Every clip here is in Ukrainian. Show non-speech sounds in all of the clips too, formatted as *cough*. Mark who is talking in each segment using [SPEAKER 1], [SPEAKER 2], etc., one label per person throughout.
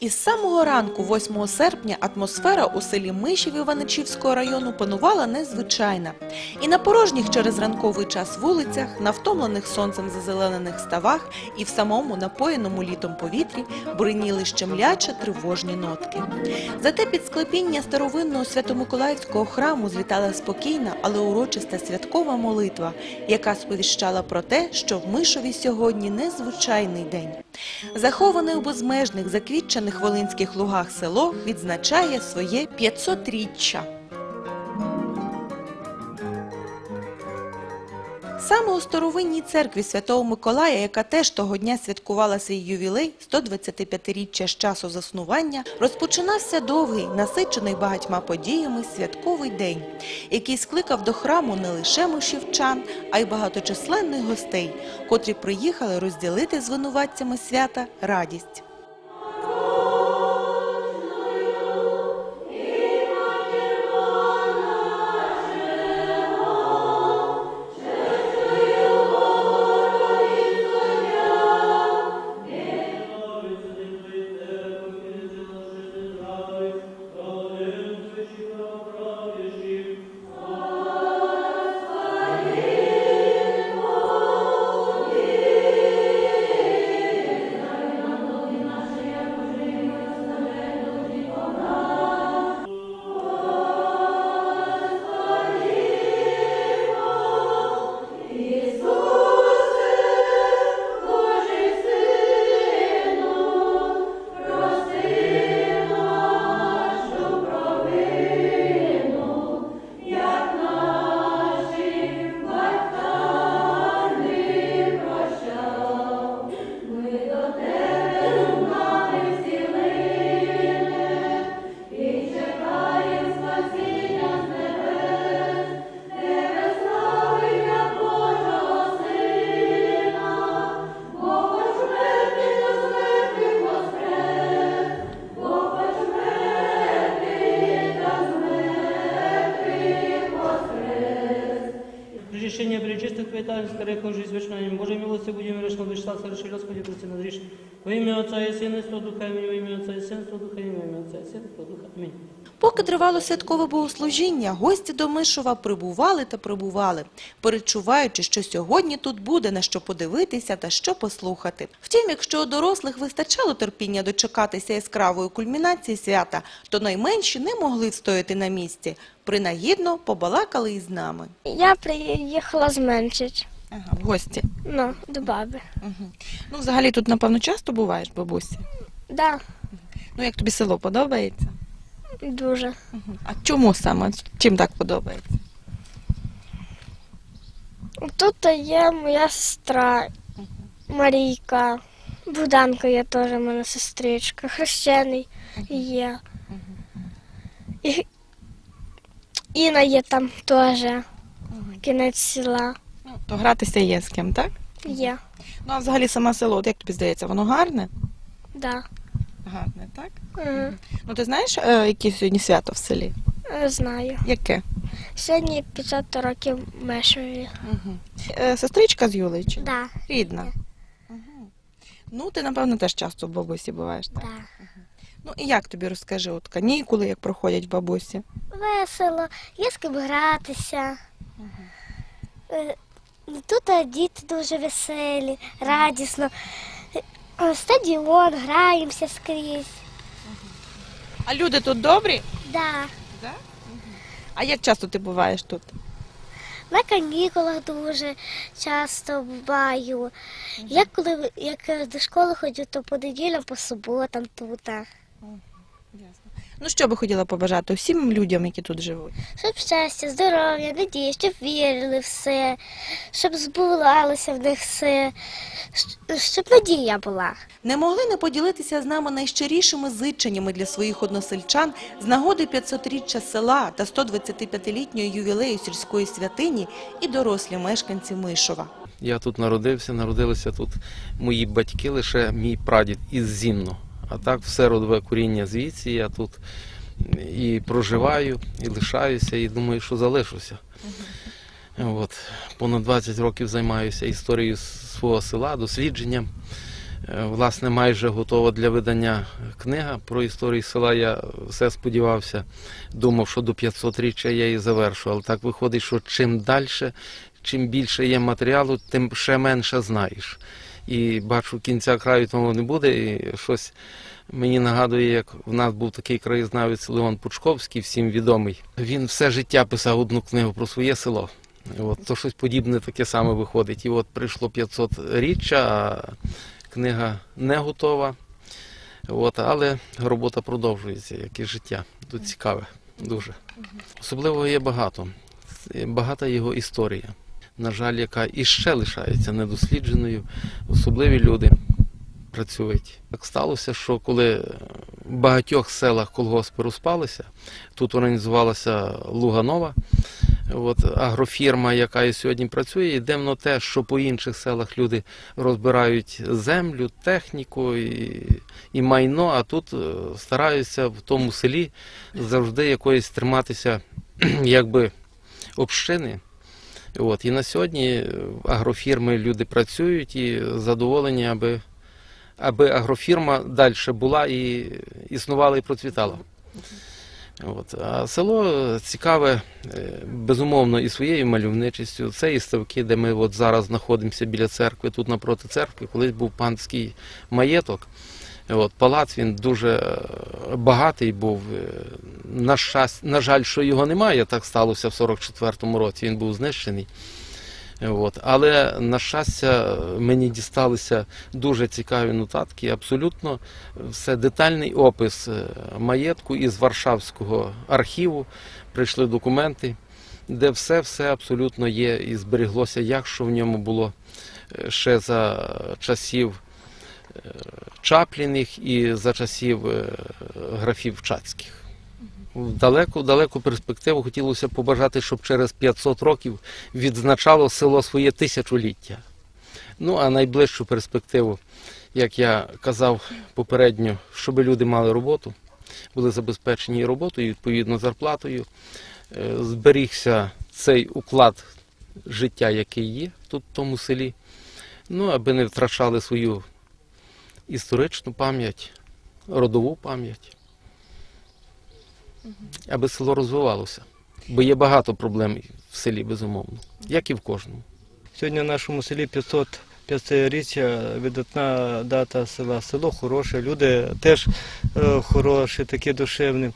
[SPEAKER 1] Із самого ранку, 8 серпня, атмосфера у селі Мишів Іваничівського району панувала незвичайна. І на порожніх через ранковий час вулицях, на втомлених сонцем зазеленених ставах і в самому напоєному літом повітрі бриніли щемляче тривожні нотки. Зате під склепіння старовинного свято-миколаївського храму злітала спокійна, але урочиста святкова молитва, яка сповіщала про те, що в Мишові сьогодні незвичайний день. Заховане у безмежних заквітчених волинських лугах село відзначає своє 500-річчя. Саме у старовинній церкві Святого Миколая, яка теж того дня святкувала свій ювілей, 125-річчя з часу заснування, розпочинався довгий, насичений багатьма подіями святковий день, який скликав до храму не лише мишівчан, а й багаточисленних гостей, котрі приїхали розділити з винуватцями свята радість.
[SPEAKER 2] Причащение пречистых святая, скорее жизнь вечная, Божьей милости будем решно вышла, соверши Господи, прости нас грешных. Во имя Отца и Сына, и Святого Духа, Аминь. Во имя Отца и Сына, и Святого Духа, Аминь. Во имя Отца и Сына, и Святого Духа, Аминь.
[SPEAKER 1] Поки тривало святкове богослужіння, гості до Мишова прибували та прибували, перечуваючи, що сьогодні тут буде на що подивитися та що послухати. Втім, якщо у дорослих вистачало терпіння дочекатися яскравої кульмінації свята, то найменші не могли встояти на місці. Принагідно побалакали із нами.
[SPEAKER 3] Я приїхала зменшити.
[SPEAKER 1] Ага, в гості.
[SPEAKER 3] Ну, до баби.
[SPEAKER 1] Угу. Ну, взагалі тут, напевно, часто буваєш, бабусі.
[SPEAKER 3] Да,
[SPEAKER 1] Ну, як тобі село подобається?
[SPEAKER 3] дуже.
[SPEAKER 1] Угу. А чому саме? Чим так подобається?
[SPEAKER 3] Тут є моя сестра Марійка. Буданка є теж в мене сестричка. Хрещений є. І, Іна є там теж. Кінець села
[SPEAKER 1] то гратися є з ким, так?
[SPEAKER 3] є.
[SPEAKER 1] Ну, а взагалі саме село, от як тобі здається, воно гарне?
[SPEAKER 3] Да.
[SPEAKER 1] Гарне, так?
[SPEAKER 3] М,
[SPEAKER 1] Ну, ти знаєш, е, яке сьогодні свято в селі?
[SPEAKER 3] е, Знаю.
[SPEAKER 1] Яке?
[SPEAKER 3] Сьогодні 500 років Мешові.
[SPEAKER 1] Угу. Е, сестричка з Юлею чи?
[SPEAKER 3] Да.
[SPEAKER 1] Рідна. Угу. Ну, ти, напевно, теж часто в бабусі буваєш, так?
[SPEAKER 3] Да.
[SPEAKER 1] Ну, і як тобі розкажи, от канікули, як проходять в бабусі?
[SPEAKER 3] Весело, є з ким гратися. Е, Тут е, діти дуже веселі, радісно. Е, Стадіон, граємося скрізь.
[SPEAKER 1] А люди тут добрі?
[SPEAKER 3] Да.
[SPEAKER 1] Так? А як часто ти буваєш тут?
[SPEAKER 3] На канікулах дуже часто буваю. Я коли як е, до школи ходжу, то по неділям, по суботам тут.
[SPEAKER 1] Ясно. Ну, що би хотіла побажати всім людям, які тут живуть?
[SPEAKER 3] Щоб щастя, здоров'я, надії, щоб вірили в все, щоб збувалося в них все, щоб надія була.
[SPEAKER 1] Не могли не поділитися з нами найщирішими зиченнями для своїх односельчан з нагоди 500-річчя села та 125-літнього ювілею сільської святині і дорослі мешканці Мишова.
[SPEAKER 4] Я тут народився, народилися тут мої батьки, лише мій прадід із Зімно. А так все родове коріння звідси. Я тут і проживаю, і лишаюся, і думаю, що залишуся. От. Понад 20 років займаюся історією свого села, дослідженням. Е, Власне, майже готова для видання книга про історію села. Я все сподівався, думав, що до 500-річчя я її завершу. Але так виходить, що чим далі, чим більше є матеріалу, тим ще менше знаєш. І бачу, кінця краю тому не буде. І щось мені нагадує, як в нас був такий краєзнавець Леон Пучковський, всім відомий. Він все життя писав одну книгу про своє село. От, то щось подібне таке саме виходить. І от прийшло 500 річчя, а книга не готова. От, але робота продовжується, як і життя. Тут цікаве, дуже. Особливо є багато. Багата його історія, на жаль, яка іще лишається недослідженою. Особливі люди працюють. Так сталося, що коли в багатьох селах колгоспи розпалися, тут організувалася Луганова, от, агрофірма, яка і сьогодні працює, і дивно те, що по інших селах люди розбирають землю, техніку і, і майно, а тут е, стараються в тому селі завжди якоїсь триматися *clears throat* якби общини. От, і на сьогодні агрофірми люди працюють і задоволені, аби, аби агрофірма далі була і існувала і процвітала. От. А село цікаве, е, безумовно, і своєю мальовничістю. Це і ставки, де ми от зараз знаходимося біля церкви, тут напроти церкви, колись був панський маєток. От, палац він дуже е, багатий був. Е, На, щас... на жаль, що його немає, так сталося в 44-му році, він був знищений. От. Але, на щастя, мені дісталися дуже цікаві нотатки, абсолютно все детальний опис е, маєтку із Варшавського архіву. Прийшли документи, де все-все абсолютно є і зберіглося, як що в ньому було ще за часів Чапліних і за часів е, графів Чацьких. В далеку, далеку перспективу хотілося побажати, щоб через 500 років відзначало село своє тисячоліття. Ну а найближчу перспективу, як я казав попередньо, щоб люди мали роботу, були забезпечені роботою, відповідно зарплатою. Е, Зберігся цей уклад життя, який є тут в тому селі. Ну, аби не втрачали свою історичну пам'ять, родову пам'ять аби село розвивалося. Бо є багато проблем в селі, безумовно, як і в кожному.
[SPEAKER 5] Сьогодні в нашому селі 500 500-річчя, видатна дата села. Село хороше, люди теж е, хороші, такі душевні.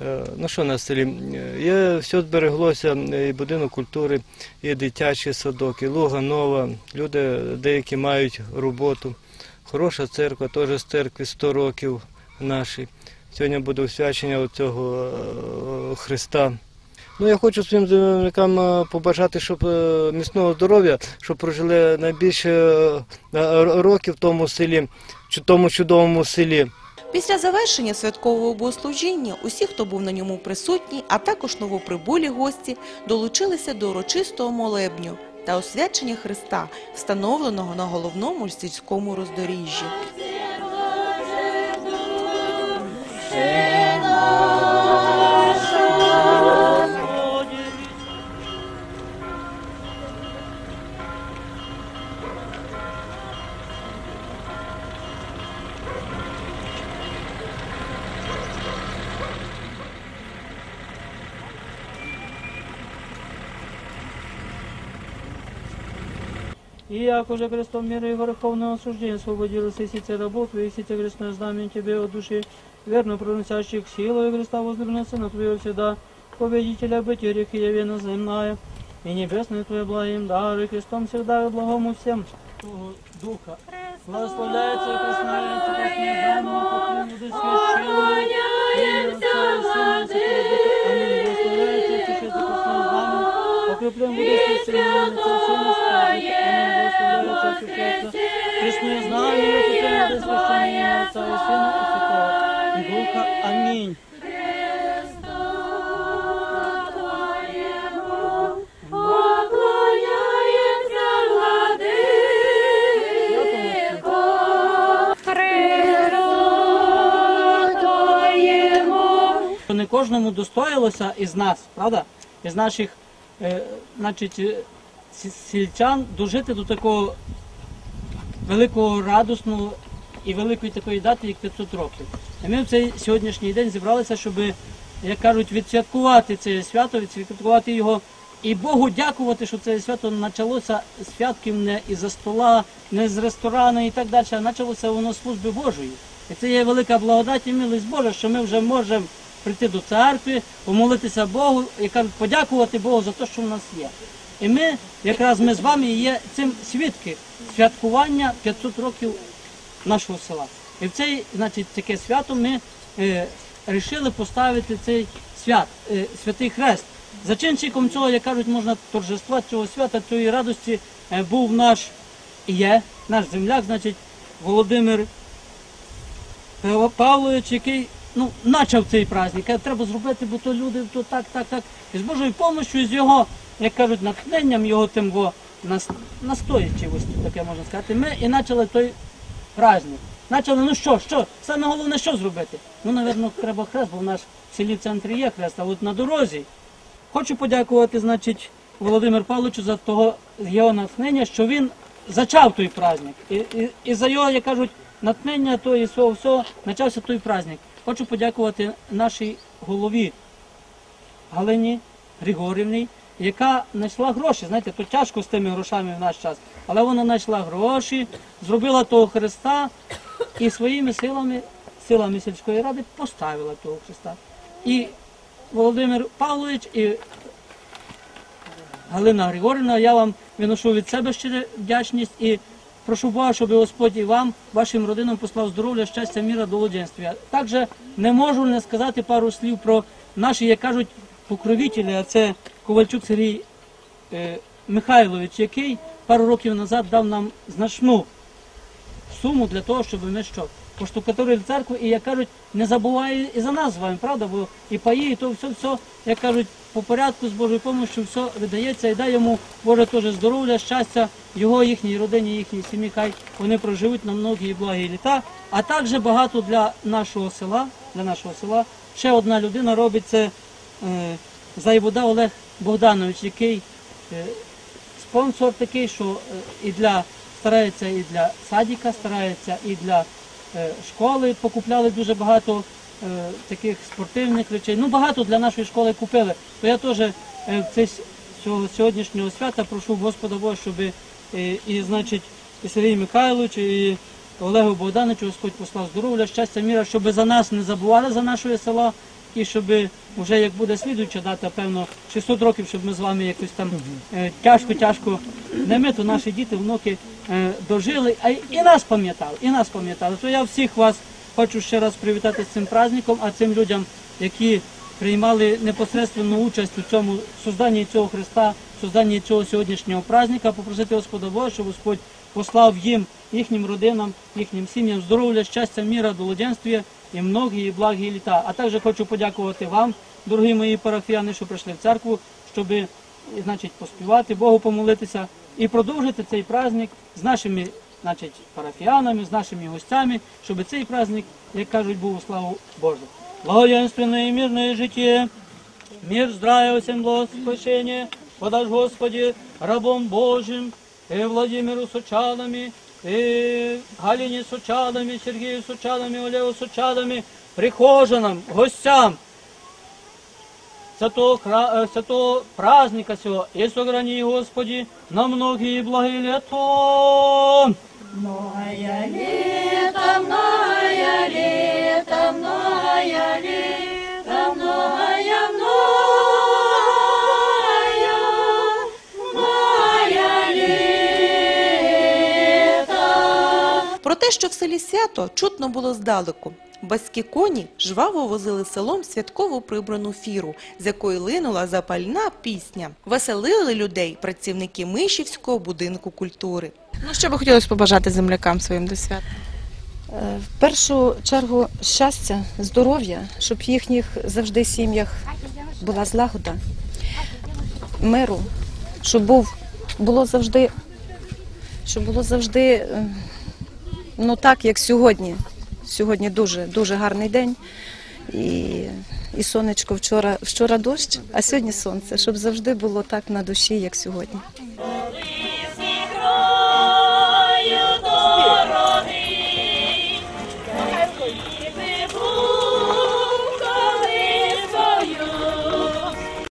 [SPEAKER 5] Е, ну що на селі? Є, все збереглося, е, і будинок культури, і дитячий садок, і луга нова. Люди деякі мають роботу. Хороша церква, теж з церкви 100 років нашій. Сьогодні буде освячення цього е, Христа. Ну, я хочу своїм землякам е, побажати, щоб е, міцного здоров'я, щоб прожили найбільше років в тому селі, чу- тому чудовому селі.
[SPEAKER 1] Після завершення святкового богослужіння усі, хто був на ньому присутній, а також новоприбулі гості, долучилися до урочистого молебню та освячення Христа, встановленого на головному сільському роздоріжжі.
[SPEAKER 2] уже крестом мира и верховного осуждения освободилась и сице рабов твоих, сице крестное знамя тебе от души, верно проносящих силу и Христа возлюбленного Сына Твоего всегда, победителя бытия и явена земная, и небесное Твое благим дар, и Христом всегда и благому всем Твоего Духа. Благословляется и крестная, крестное знамя, покрым будет Покреплен буде священним Сина Спасителя. Амінь. Благословляється священство. Хресне знамення, покреплен буде священним Отця і Сина і Святого Духа. Амінь. Не кожному достоїлося із нас, правда? Із наших значить, е, сільчан дожити до такого великого радісного і великої такої дати, як 500 років. І ми в цей сьогоднішній день зібралися, щоб, як кажуть, відсвяткувати це свято, відсвяткувати його. І Богу дякувати, що це свято почалося з святків не із-за стола, не з ресторану і так далі, а почалося воно з служби Божої. І це є велика благодать і милість Божа, що ми вже можемо прийти до церкви, помолитися Богу і подякувати Богу за те, що в нас є. І ми, якраз ми з вами є цим свідки святкування 500 років нашого села. І в цей, значить, таке свято ми е, рішили поставити цей свят, е, святий хрест. Зачинчиком цього, як кажуть, можна торжества цього свята, цієї радості е, був наш і є, наш земляк, значить, Володимир Павлович, який ну, почав цей праздник. Каже, треба зробити, бо то люди, то так, так, так. І з Божою допомогою, з його, як кажуть, натхненням, його тим во, нас, настоячивості, таке можна сказати, ми і почали той праздник. Почали, ну що, що, саме головне, що зробити? Ну, напевно, треба хрест, бо в нас в селі в центрі є хрест, а от на дорозі. Хочу подякувати, значить, Володимиру Павловичу за того його натхнення, що він зачав той праздник. І, і, і за його, як кажуть, натхнення то і всього всього почався той праздник. Хочу подякувати нашій голові Галині Григорівні, яка знайшла гроші. Знаєте, то тяжко з тими грошами в наш час. Але вона знайшла гроші, зробила того Христа і своїми силами, силами сільської ради поставила того Христа. І Володимир Павлович і Галина Григорівна, я вам виношу від себе щире вдячність прошу Бога, щоб Господь і вам, вашим родинам послав здоров'я, щастя, міра, долоденствия. Також не можу не сказати пару слів про наші, як кажуть, покровителі, а це Ковальчук Сергій е, Михайлович, який пару років назад дав нам значну суму для того, щоб ми що? Поштукатурили церкву і, як кажуть, не забуває і за нас з вами, правда? Бо і паї, і то все, все, як кажуть, по порядку з Божою допомогою все видається і дай йому Боже теж здоров'я, щастя, його, їхній родині, їхній сім'ї, хай вони проживуть на многі і благі літа. А також багато для нашого села, для нашого села. Ще одна людина робить це е, Зайвода Олег Богданович, який е, спонсор такий, що е, і для старається і для садика, старається і для школи. Покупляли дуже багато е, таких спортивних речей. Ну багато для нашої школи купили. То я теж е, цього сьогоднішнього свята прошу Господа Бога, щоб і, і значить і Сергій Михайлович, і Олегу Богдановичу Господь послав здоров'я, щастя, міра, щоб за нас не забували за нашого села. І щоб вже як буде слідуюча дата, певно, 600 років, щоб ми з вами якось там е, тяжко-тяжко не ми, то наші діти, внуки е, дожили, а і нас пам'ятали, і нас пам'ятали. То я всіх вас хочу ще раз привітати з цим праздником, а цим людям, які приймали непосередньо участь у цьому созданні цього Христа, созданні цього сьогоднішнього праздника, попросити Господа Бога, щоб Господь послав їм, їхнім родинам, їхнім сім'ям здоров'я, щастя, міра, долоденствія і многі і благі літа. А також хочу подякувати вам, дорогі мої парафіяни, що прийшли в церкву, щоб значить, поспівати, Богу помолитися і продовжити цей праздник з нашими значить, парафіянами, з нашими гостями, щоб цей праздник, як кажуть, був у славу Божу. Благоденственное и мирное житие, мир, здравия, всем благословения, подашь Господи, рабом Божьим, и Владимиру с учалами, и Галине Сергію Сучалами, Олегу Сучалами, учалами, прихожанам, гостям, святого, э, святого праздника сего, и сограни, Господи, на многие благие лето.
[SPEAKER 1] Про те, що в селі свято, чутно було здалеку. Баські коні жваво возили селом святкову прибрану фіру, з якої линула запальна пісня. Веселили людей працівники Мишівського будинку культури. Ну що би хотілося побажати землякам своїм до свята?
[SPEAKER 6] Е, В першу чергу щастя, здоров'я, щоб в їхніх завжди сім'ях була злагода, миру, щоб був, було завжди, щоб було завжди е, ну так, як сьогодні. Сьогодні дуже дуже гарний день. І, і сонечко вчора, вчора дощ, а сьогодні сонце, щоб завжди було так на душі, як сьогодні.